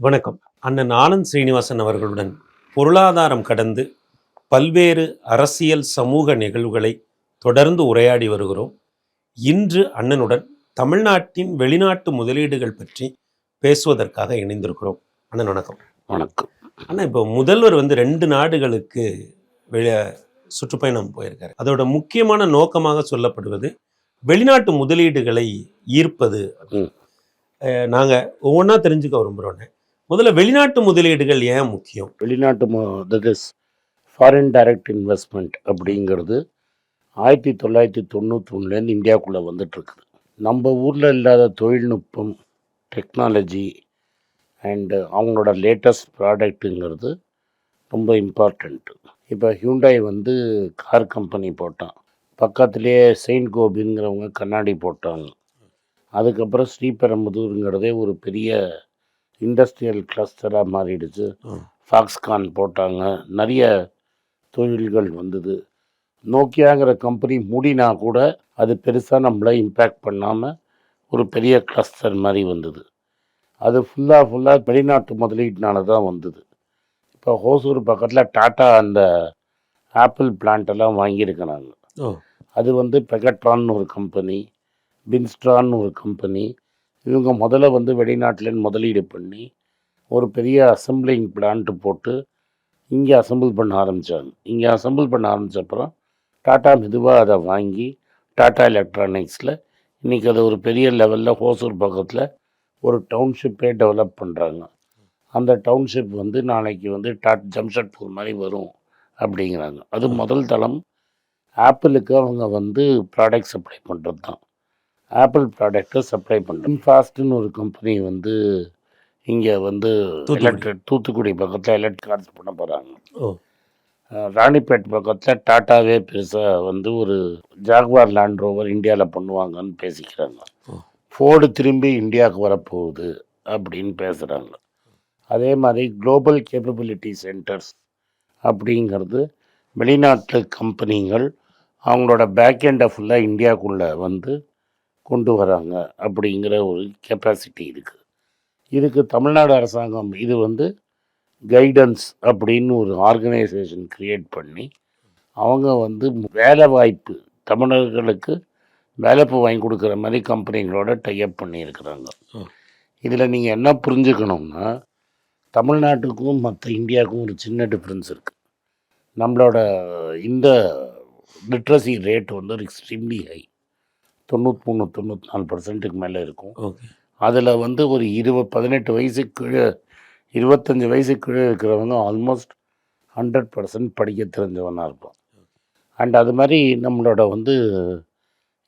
வணக்கம். அண்ணன் ஆனந்த் ஸ்ரீனிவாசன் அவர்களுடன் பொருளாதாரம் கடந்து பல்வேறு அரசியல் சமூக நிகழ்வுகளை தொடர்ந்து உரையாடி வருகிறோம். இன்று அண்ணனுடன் தமிழ்நாட்டின் வெளிநாட்டு முதலீடுகள் பற்றி பேசுவதற்காக இணைந்திருக்கிறோம். அண்ணன் வணக்கம். வணக்கம். அண்ணா இப்போ முதல்வர் வந்து ரெண்டு நாடுகளுக்கு வெளி சுற்றுப்பயணம் போயிருக்காரு. அதோட முக்கியமான நோக்கமாக சொல்லப்படுவது வெளிநாட்டு முதலீடுகளை ஈர்ப்பது. ம். அஹ் நாங்க ஒவ்வொன்றா தெரிஞ்சுக்க விரும்புகிறோன்னே முதல்ல வெளிநாட்டு முதலீடுகள் ஏன் முக்கியம்? வெளிநாட்டு that is foreign direct investment அப்படிங்கிறது ஆயிரத்தி தொள்ளாயிரத்தி தொண்ணூத்தொன்னுலேருந்து இந்தியாவுக்குள்ளே வந்துட்டுருக்குது. நம்ம ஊரில் இல்லாத தொழில்நுட்பம் டெக்னாலஜி அண்டு அவங்களோட லேட்டஸ்ட் ப்ராடக்ட்டுங்கிறது ரொம்ப இம்பார்ட்டண்ட்டு இப்போ ஹியூண்டாய் வந்து கார் கம்பெனி போட்டான். பக்கத்துலேயே செயின்ட் கோபிங்கிறவங்க கண்ணாடி போட்டாங்க. அதுக்கப்புறம் ஸ்ரீபெரும்புதூருங்கிறதே ஒரு பெரிய இண்டஸ்ட்ரியல் கிளஸ்டராக மாறிடுச்சு. ஃபாக்ஸ்கான் போட்டாங்க. நிறைய தொழில்கள் வந்தது. நோக்கியாங்கிற கம்பெனி மூடினா கூட அது பெருசாக நம்மளை இம்பேக்ட் பண்ணாமல் ஒரு பெரிய கிளஸ்டர் மாதிரி வந்தது. அது ஃபுல்லாக ஃபுல்லாக வெளிநாட்டு முதலீட்டினால தான் வந்தது. இப்போ ஹோசூர் பக்கத்தில் டாட்டா அந்த ஆப்பிள் பிளான்ட் எல்லாம் வாங்கியிருக்கிறாங்க. அது வந்து பெகட்ரான்னு ஒரு கம்பெனி பின்ஸ்ட்ரான்னு ஒரு கம்பெனி இவங்க முதல்ல வந்து வெளிநாட்டிலேருந்து முதலீடு பண்ணி ஒரு பெரிய அசம்பிளிங் பிளான்ட்டு போட்டு இங்கே அசம்பிள் பண்ண ஆரம்பித்தாங்க இங்கே அசம்பிள் பண்ண ஆரம்பிச்ச அப்புறம் டாட்டா மெதுவாக அதை வாங்கி டாட்டா எலக்ட்ரானிக்ஸில் இன்றைக்கி அது ஒரு பெரிய லெவலில் ஹோசூர் பக்கத்தில் ஒரு டவுன்ஷிப்பே டெவலப் பண்ணுறாங்க அந்த டவுன்ஷிப் வந்து நாளைக்கு வந்து டாட் ஜம்ஷெட்பூர் மாதிரி வரும் அப்படிங்கிறாங்க. அது முதல் தளம். ஆப்பிளுக்கு அவங்க வந்து ப்ராடக்ட் சப்ளை பண்ணுறது தான் ஆப்பிள் ப்ராடக்ட்டை சப்ளை பண்ணுறோம் ஃபாஸ்ட்டுன்னு ஒரு கம்பெனி வந்து இங்கே வந்து தூத்துக்குடி. எலக்ட்ரிக் தூத்துக்குடி பக்கத்தில் எலக்ட்ரிக் பண்ண போகிறாங்க ராணிப்பேட் பக்கத்தில் டாட்டாவே பெருசாக வந்து ஒரு ஜாக்வார் லேண்ட் ரோவர் இந்தியாவில் பண்ணுவாங்கன்னு பேசிக்கிறாங்க. ஃபோர்டு திரும்பி இந்தியாவுக்கு வரப்போகுது அப்படின்னு பேசுகிறாங்க அதே மாதிரி குளோபல் கேப்பபிலிட்டி சென்டர்ஸ் அப்படிங்கிறது வெளிநாட்டு கம்பெனிகள் அவங்களோட பேக்கெண்டை ஃபுல்லாக இந்தியாவுக்குள்ளே வந்து கொண்டு வராங்க அப்படிங்கிற ஒரு கெப்பாசிட்டி இருக்குது இதுக்கு தமிழ்நாடு அரசாங்கம் இது வந்து கைடன்ஸ் அப்படின்னு ஒரு ஆர்கனைசேஷன் கிரியேட் பண்ணி அவங்க வந்து வேலை வாய்ப்பு தமிழர்களுக்கு வேலைப்பு வாங்கி கொடுக்குற மாதிரி கம்பெனிகளோட டைப் பண்ணியிருக்கிறாங்க. இதில் நீங்கள் என்ன புரிஞ்சுக்கணும்னா தமிழ்நாட்டுக்கும் மற்ற இந்தியாவுக்கும் ஒரு சின்ன டிஃப்ரென்ஸ் இருக்குது நம்மளோட இந்த லிட்ரஸி ரேட் வந்து எக்ஸ்ட்ரீம்லி ஹை தொண்ணூற்றி மூணு தொண்ணூற்றி நாலு பர்சன்ட்டுக்கு மேலே இருக்கும். அதில் வந்து ஒரு இருபது பதினெட்டு வயசுக்கு கீழே இருபத்தஞ்சி வயசுக்கு கீழே இருக்கிறவங்க ஆல்மோஸ்ட் ஹண்ட்ரட் பர்சன்ட் படிக்க தெரிஞ்சவனாக இருப்பான். அண்ட் அது மாதிரி நம்மளோட வந்து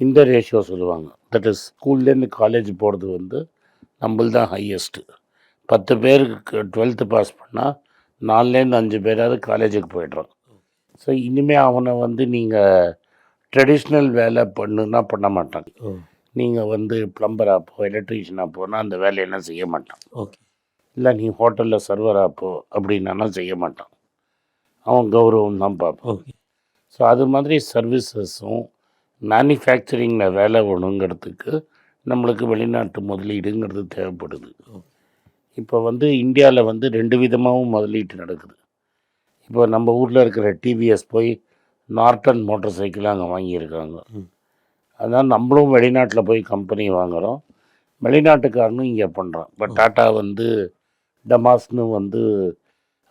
இந்த ரேஷியோ சொல்லுவாங்க. தட் இஸ் ஸ்கூல்லேருந்து காலேஜ் போகிறது வந்து நம்மளது தான் ஹையஸ்ட்டு பத்து பேருக்கு டுவெல்த்து பாஸ் பண்ணால் நாலுலேருந்து அஞ்சு பேராவது காலேஜுக்கு போயிடுறான். ஸோ இனிமேல் அவனை வந்து நீங்கள் ட்ரெடிஷ்னல் வேலை பண்ணுன்னா பண்ண மாட்டாங்க. நீங்கள் வந்து ப்ளம்பராக போ எலக்ட்ரீஷியனாக போனால் அந்த வேலையெல்லாம் செய்ய மாட்டான். ஓகே. இல்லை நீ ஹோட்டலில் சர்வராக போ அப்படின்னாலும் செய்ய மாட்டான். அவன் கௌரவம் தான் பார்ப்பான். ஓகே. ஸோ அது மாதிரி சர்வீசஸும் மேனுஃபேக்சரிங்கில் வேலை வேணுங்கிறதுக்கு நம்மளுக்கு வெளிநாட்டு முதலீடுங்கிறது தேவைப்படுது. இப்போ வந்து இந்தியாவில் வந்து ரெண்டு விதமாகவும் முதலீட்டு நடக்குது. இப்போ நம்ம ஊரில் இருக்கிற டிவிஎஸ் போய் நார்டன் மோட்டார் சைக்கிள் அங்கே வாங்கியிருக்காங்க. அதனால் நம்மளும் வெளிநாட்டில் போய் கம்பெனி வாங்குகிறோம் வெளிநாட்டுக்காரனும் இங்கே பண்ணுறான் இப்போ டாட்டா வந்து டமாஸ்னு வந்து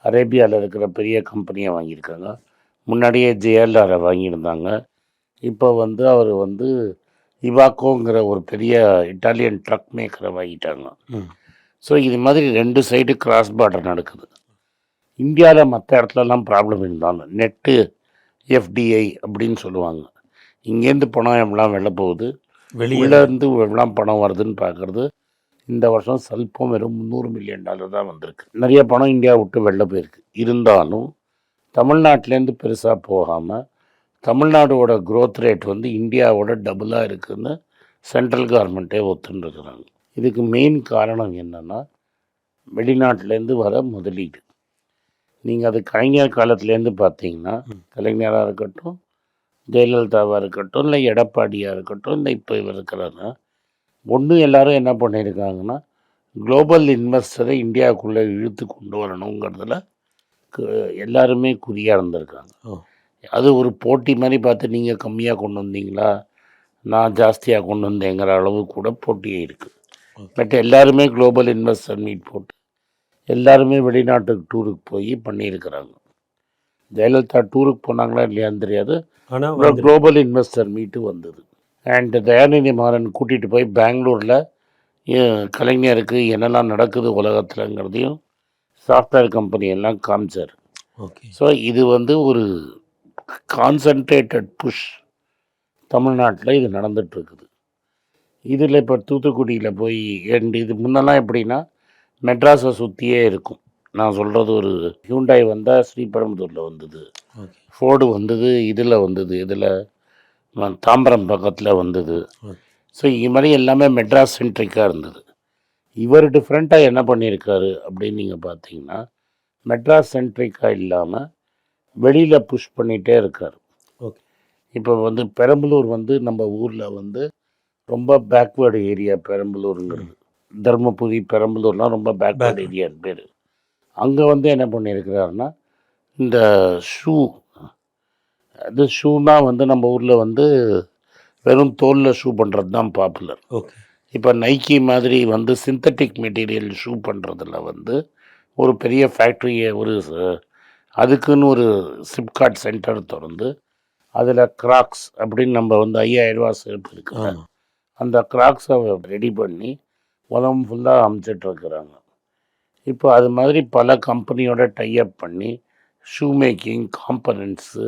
அரேபியாவில் இருக்கிற பெரிய கம்பெனியை வாங்கியிருக்காங்க. முன்னாடியே ஜேஎல்ஆரை வாங்கியிருந்தாங்க. இப்போ வந்து அவர் வந்து இவாக்கோங்கிற ஒரு பெரிய இட்டாலியன் ட்ரக் மேக்கரை வாங்கிட்டாங்க. ஸோ இது மாதிரி ரெண்டு சைடு கிராஸ் பார்டர் நடக்குது. இந்தியாவில் மற்ற இடத்துலலாம் ப்ராப்ளம் இருந்தாலும் நெட்டு எஃப்டிஐ அப்படின்னு சொல்லுவாங்க. இங்கேருந்து பணம் எவ்வளோ வெளில போகுது? வெளியே உள்ளேருந்து எவ்வளோ பணம் வருதுன்னு பார்க்குறது. இந்த வருஷம் சல்பம் வெறும் முந்நூறு மில்லியன் டாலர் தான் வந்திருக்கு. நிறைய பணம் இந்தியா விட்டு வெளில போயிருக்கு. இருந்தாலும் தமிழ்நாட்டிலேருந்து பெருசாக போகாமல் தமிழ்நாடோட growth ரேட் வந்து இந்தியாவோட டபுளாக இருக்குன்னு சென்ட்ரல் கவர்மெண்ட்டே ஒத்துன்ருக்குறாங்க இதுக்கு மெயின் காரணம் என்னென்னா வெளிநாட்டிலேருந்து வர முதலீடு. நீங்கள் அது கலைஞர் காலத்துலேருந்து பார்த்தீங்கன்னா. கலைஞராக இருக்கட்டும் ஜெயலலிதாவாக இருக்கட்டும் இல்லை எடப்பாடியாக இருக்கட்டும் இல்லை இப்போ இவர் இருக்கிறாங்க ஒன்று எல்லாரும் என்ன பண்ணியிருக்காங்கன்னா குளோபல் இன்வெஸ்டரை இந்தியாவுக்குள்ளே இழுத்து கொண்டு வரணுங்கிறதுல எல்லாருமே குறியாக இருந்திருக்காங்க. அது ஒரு போட்டி மாதிரி பார்த்து நீங்கள் கம்மியாக கொண்டு வந்தீங்களா நான் ஜாஸ்தியாக கொண்டு வந்தேங்கிற அளவு கூட போட்டியே இருக்குது. பட் எல்லாருமே குளோபல் இன்வெஸ்டர் மீட் போட்டு எல்லாருமே வெளிநாட்டுக்கு டூருக்கு போய் பண்ணியிருக்கிறாங்க. ஜெயலலிதா டூருக்கு போனாங்களா இல்லையான்னு தெரியாது. ஆனால் குளோபல் இன்வெஸ்டர் மீட்டு வந்தது. அண்ட் தயாநிதி மாறன் கூட்டிகிட்டு போய் பெங்களூரில் கலைஞருக்கு என்னெல்லாம் நடக்குது உலகத்துலங்கிறதையும் சாஃப்ட்வேர் கம்பெனி எல்லாம் காமிச்சார். ஓகே ஸோ இது வந்து ஒரு கான்சன்ட்ரேட்டட் புஷ் தமிழ்நாட்டில் இது நடந்துட்டு இருக்குது. இதில் இப்போ தூத்துக்குடியில் போய் ரெண்டு இது முன்னெல்லாம் எப்படின்னா மெட்ராஸை சுற்றியே இருக்கும். நான் சொல்கிறது ஒரு ஹியூண்டாய் வந்தால் ஸ்ரீபெரும்புதூரில் வந்தது. ஃபோர்டு வந்தது இதில் வந்தது இதில் தாம்பரம் பக்கத்தில் வந்தது. ஸோ இது மாதிரி எல்லாமே மெட்ராஸ் சென்ட்ரிக்காக இருந்தது. இவர் டிஃப்ரெண்ட்டாக என்ன பண்ணியிருக்காரு அப்படின்னு நீங்கள் பார்த்தீங்கன்னா மெட்ராஸ் சென்ட்ரிக்காக இல்லாமல் வெளியில் புஷ் பண்ணிகிட்டே இருக்கார். ஓகே. இப்போ வந்து பெரம்பலூர் வந்து நம்ம ஊரில் வந்து ரொம்ப பேக்வேர்டு ஏரியா பெரம்பலூருங்கிறது. தருமபுரி பெரம்பலூர்லாம் ரொம்ப பேக்வேர்டு. ஏரியான்னு பேர். அங்கே வந்து என்ன பண்ணியிருக்கிறாருன்னா இந்த ஷூ அது ஷூனா வந்து நம்ம ஊரில் வந்து வெறும் தோலில் ஷூ பண்ணுறது தான் பாப்புலர் ஓகே இப்போ நைக்கி மாதிரி வந்து சிந்தட்டிக் மெட்டீரியல் ஷூ பண்ணுறதுல வந்து ஒரு பெரிய ஃபேக்ட்ரியை ஒரு அதுக்குன்னு ஒரு சிப்காட் சென்டர் திறந்து அதில் கிராக்ஸ் அப்படின்னு நம்ம வந்து ஐயாயிரம் ரூபா செருப்பு இருக்குது ஆமாம் அந்த கிராக்ஸை ரெடி பண்ணி உலகம் ஃபுல்லாக அமைச்சிட்ருக்குறாங்க இப்போ அது மாதிரி பல கம்பெனியோட டைப் பண்ணி ஷூ மேக்கிங் காம்பனன்ட்ஸு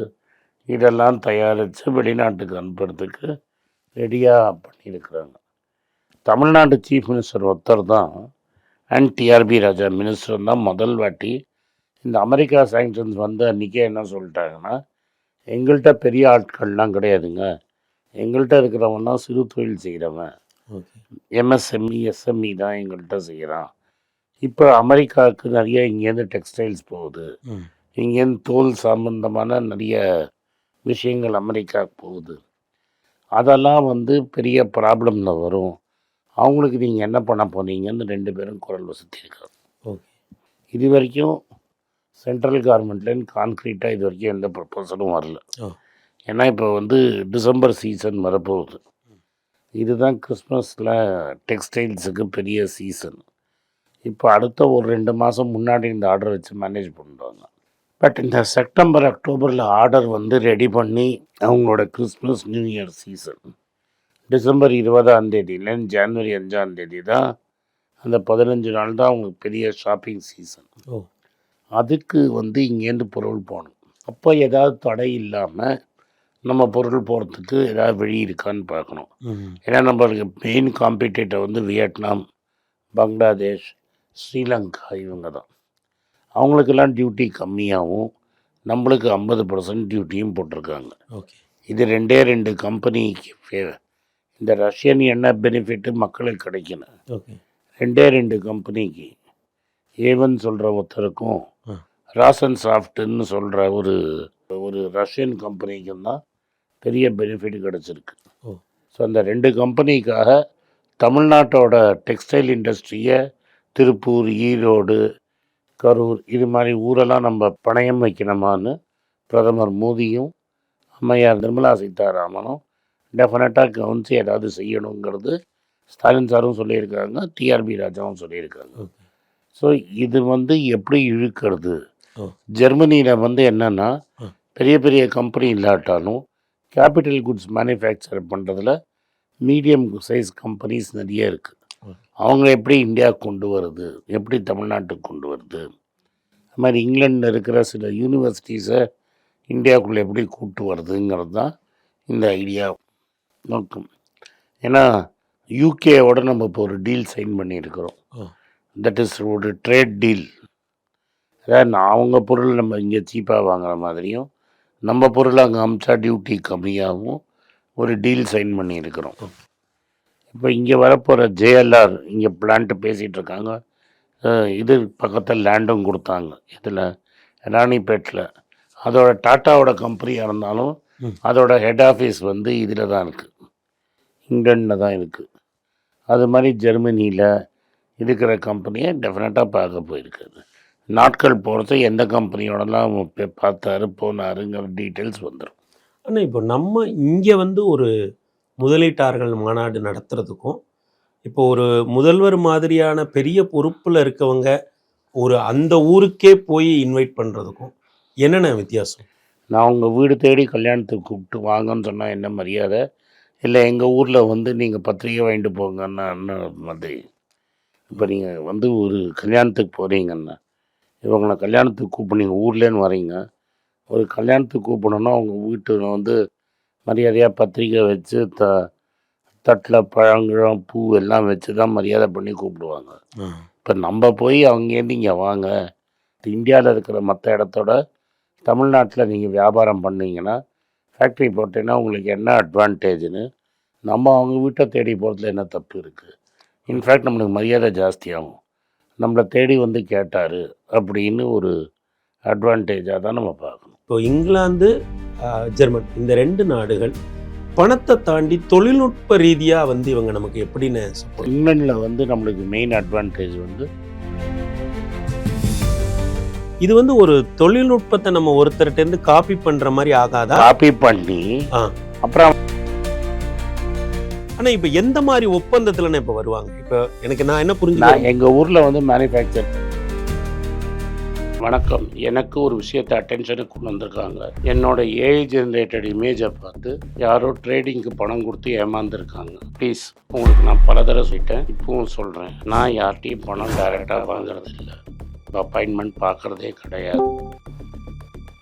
இதெல்லாம் தயாரித்து வெளிநாட்டுக்கு அனுப்புறதுக்கு ரெடியாக பண்ணியிருக்கிறாங்க. தமிழ்நாடு சீஃப் மினிஸ்டர் ஒருத்தர் தான் அண்ட் டிஆர்பி ராஜா மினிஸ்டர் தான் முதல் வாட்டி இந்த அமெரிக்கா சாங்ஷன்ஸ் வந்து அன்றைக்கே என்ன சொல்லிட்டாங்கன்னா எங்கள்கிட்ட பெரிய ஆட்கள்லாம் கிடையாதுங்க. எங்கள்கிட்ட இருக்கிறவன் தான் சிறு தொழில் செய்கிறவன் எம்எஸ்எம்இ எஸ்எம்இ E தான் எங்கள்கிட்ட செய்கிறான் இப்போ அமெரிக்காவுக்கு நிறைய இங்கேருந்து டெக்ஸ்டைல்ஸ் போகுது. இங்கேருந்து தோல் சம்பந்தமான நிறைய விஷயங்கள் அமெரிக்காவுக்கு போகுது. அதெல்லாம் வந்து பெரிய ப்ராப்ளமில் வரும். அவங்களுக்கு நீங்கள் என்ன பண்ண போனீங்கன்னு ரெண்டு பேரும் குரல் வசத்திருக்காங்க ஓகே. இது வரைக்கும் சென்ட்ரல் கவர்மெண்ட்லேருந்து கான்க்ரீட்டாக இது வரைக்கும் எந்த ப்ரப்போசலும் வரல. ஏன்னா இப்போ வந்து டிசம்பர் சீசன் வரப்போகுது. இதுதான் கிறிஸ்மஸில் டெக்ஸ்டைல்ஸுக்கு பெரிய சீசன் இப்போ அடுத்த ஒரு ரெண்டு மாதம் முன்னாடி இந்த ஆர்டர் வச்சு மேனேஜ் பண்ணுவாங்க பட் இந்த செப்டம்பர் அக்டோபரில் ஆர்டர் வந்து ரெடி பண்ணி அவங்களோட Christmas New Year season December இருபதாம் தேதியிலேருந்து ஜனவரி அஞ்சாம் தேதி தான் அந்த பதினஞ்சு நாள் தான் அவங்களுக்கு பெரிய ஷாப்பிங் சீசன் ஓ. அதுக்கு வந்து இங்கேருந்து பொருள் போகணும். அப்போ ஏதாவது தடை இல்லாமல் நம்ம பொருள் போகிறதுக்கு ஏதாவது வழி இருக்கான்னு பார்க்கணும். ஏன்னா நம்மளுக்கு மெயின் காம்படிட்டர் வந்து வியட்நாம் பங்களாதேஷ் ஸ்ரீலங்கா இவங்க தான். அவங்களுக்கெல்லாம் டியூட்டி கம்மியாகவும் நம்மளுக்கு ஐம்பது பர்சன்ட் டியூட்டியும் போட்டிருக்காங்க. ஓகே. இது ரெண்டே ரெண்டு கம்பெனிக்கு இந்த ரஷ்யன் என்ன பெனிஃபிட்டு மக்களுக்கு கிடைக்கணும்? ஓகே. ரெண்டே ரெண்டு கம்பெனிக்கு ஏவன் சொல்கிற ஒருத்தருக்கும். ராசன் சாஃப்ட்னு சொல்கிற ஒரு ஒரு ரஷ்யன் கம்பெனிக்கும் தான் பெரிய பெனிஃபிட் கிடச்சிருக்கு. ஸோ அந்த ரெண்டு கம்பெனிக்காக தமிழ்நாட்டோட டெக்ஸ்டைல் இண்டஸ்ட்ரியை திருப்பூர் ஈரோடு கரூர் இது மாதிரி ஊரெல்லாம் நம்ம பணயம் வைக்கணுமான்னு பிரதமர் மோடியும் அம்மையார் நிர்மலா சீதாராமனும் டெஃபினட்டாக கவனித்து ஏதாவது செய்யணுங்கிறது ஸ்டாலின் சாரும் சொல்லியிருக்காங்க டிஆர்பி ராஜாவும் சொல்லியிருக்காங்க. ஸோ இது வந்து எப்படி இழுக்கிறது? ஜெர்மனியில் வந்து என்னென்னா. பெரிய பெரிய கம்பெனி இல்லாட்டாலும் கேபிட்டல் குட்ஸ் மேனுஃபேக்சர் பண்ணுறதுல மீடியம் சைஸ் கம்பெனிஸ் நிறைய இருக்குது அவங்க எப்படி இந்தியா கொண்டு வருது? எப்படி தமிழ்நாட்டுக்கு கொண்டு வருது? அது மாதிரி இங்கிலாண்டில் இருக்கிற சில யூனிவர்சிட்டிஸை இந்தியாவுக்குள்ளே எப்படி கூட்டு வருதுங்கிறது தான் இந்த ஐடியா நோக்கம். ஏன்னா யூகேவோட நம்ம இப்போ ஒரு டீல் சைன் பண்ணியிருக்கிறோம். தட் இஸ் ஒரு ட்ரேட் டீல் நான் அவங்க பொருள் நம்ம இங்கே சீப்பாக வாங்குற மாதிரியும் நம்ம பொருள் அங்கே அமிச்சா டியூட்டி கம்மியாகவும் ஒரு டீல் சைன் பண்ணியிருக்கிறோம். இப்போ இங்கே வரப்போகிற ஜேஎல்ஆர் இங்கே பிளான்ட்டு பேசிகிட்டு இருக்காங்க இது பக்கத்தில் லேண்டும் கொடுத்தாங்க. இதில் ராணிப்பேட்டில் அதோட டாட்டாவோட கம்பெனியாக இருந்தாலும். அதோட ஹெட் ஆஃபீஸ் வந்து இதில் தான் இருக்குது இங்கிலாண்டில் தான் இருக்குது அது மாதிரி ஜெர்மனியில் இருக்கிற கம்பெனியை டெஃபினட்டாக பார்க்க போயிருக்காரு. நாட்கள் பொறுத்து எந்த கம்பெனியோடலாம் பார்த்தாரு போனாருங்கிற டீட்டெயில்ஸ் வந்துடும் ஆனால் இப்போ நம்ம இங்கே வந்து ஒரு முதலீட்டாளர்கள் மாநாடு நடத்துறதுக்கும் இப்போ ஒரு முதல்வர் மாதிரியான பெரிய பொறுப்பில் இருக்கவங்க ஒரு அந்த ஊருக்கே போய் இன்வைட் பண்ணுறதுக்கும் என்னென்ன வித்தியாசம்? நான் உங்கள் வீடு தேடி கல்யாணத்துக்கு கூப்பிட்டு வாங்கன்னு சொன்னால் என்ன மரியாதை? இல்லை எங்கள் ஊரில் வந்து நீங்கள் பத்திரிக்கை வாங்கிட்டு போங்கன்னா மாதிரி. இப்போ நீங்கள் வந்து ஒரு கல்யாணத்துக்கு போகிறீங்கன்னா இவங்களை கல்யாணத்துக்கு கூப்பிட்டு நீங்கள் ஊர்லேன்னு வரீங்க. ஒரு கல்யாணத்துக்கு கூப்பிடணும்னா அவங்க வீட்டில் வந்து மரியாதையாக பத்திரிக்கை வச்சு த தட்டில் பழங்கிழம் பூ எல்லாம் வச்சு தான் மரியாதை பண்ணி கூப்பிடுவாங்க. இப்போ நம்ம போய் அங்கேருந்து இங்கே வாங்க. இந்தியாவில் இருக்கிற மற்ற இடத்தோட தமிழ்நாட்டில் நீங்கள் வியாபாரம் பண்ணீங்கன்னா ஃபேக்ட்ரி போட்டீங்கன்னா உங்களுக்கு என்ன அட்வான்டேஜ்னு நம்ம அவங்க வீட்டை தேடி போகிறதுல என்ன தப்பு இருக்குது இன்ஃபேக்ட் நம்மளுக்கு மரியாதை ஜாஸ்தியாகும். நம்மளை தேடி வந்து கேட்டார் அப்படின்னு ஒரு அட்வான்டேஜாக தான் நம்ம பார்க்கணும் இப்போ இங்கிலாந்து ஜெர்மன் இந்த ரெண்டு நாடுகள் பணத்தை தாண்டி தொழில்நுட்ப ரீதியாக வந்து இவங்க நமக்கு எப்படின்னு இங்கிலாண்டில் வந்து நம்மளுக்கு மெயின் அட்வான்டேஜ் வந்து இது வந்து ஒரு தொழில்நுட்பத்தை நம்ம ஒருத்தர்கிட்ட இருந்து காப்பி பண்ற மாதிரி ஆகாதா காப்பி பண்ணி. அப்புறம் ஆனா இப்ப எந்த மாதிரி ஒப்பந்தத்துல இப்ப வருவாங்க? இப்ப எனக்கு நான் என்ன புரிஞ்சு எங்கள் ஊரில் வந்து மேனுஃபேக்சர் வணக்கம். எனக்கு ஒரு விஷயத்தை அட்டென்ஷனுக்கு கொண்டு வந்திருக்காங்க. என்னோட ஏஐ ஜென்ரேட்டட் இமேஜை பார்த்து யாரோ ட்ரேடிங்க்கு பணம் கொடுத்து ஏமாந்துருக்காங்க. ப்ளீஸ் உங்களுக்கு நான் பல தடவை சொல்லிட்டேன். இப்பவும் சொல்கிறேன் நான் யார்கிட்டையும் பணம் டைரெக்டாக வாங்குறது இல்லை அப்பாயின்மெண்ட் பார்க்குறதே கிடையாது.